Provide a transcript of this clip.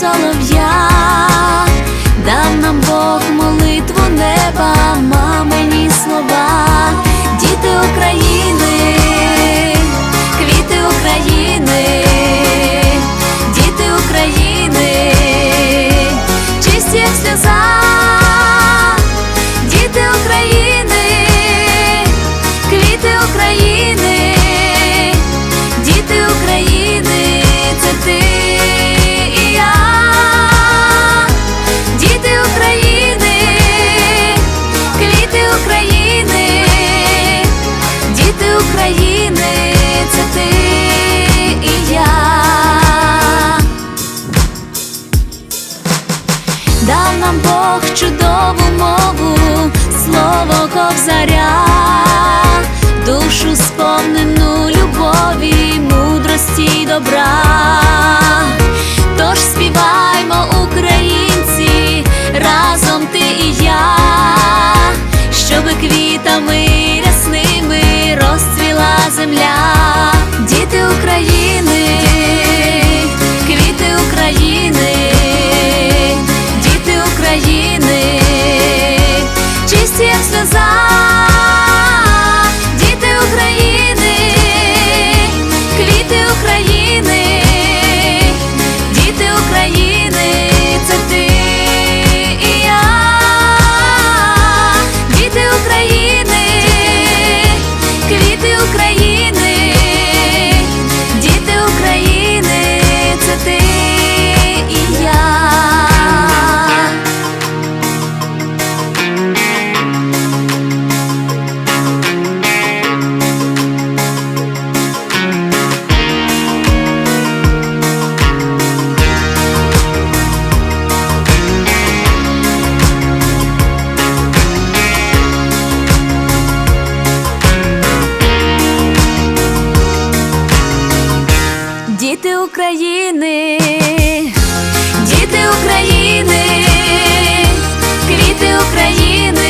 солов'я, дав нам Бог молитву неба, мамині слова. ci dobra. quero. діти України, діти України, квіти України.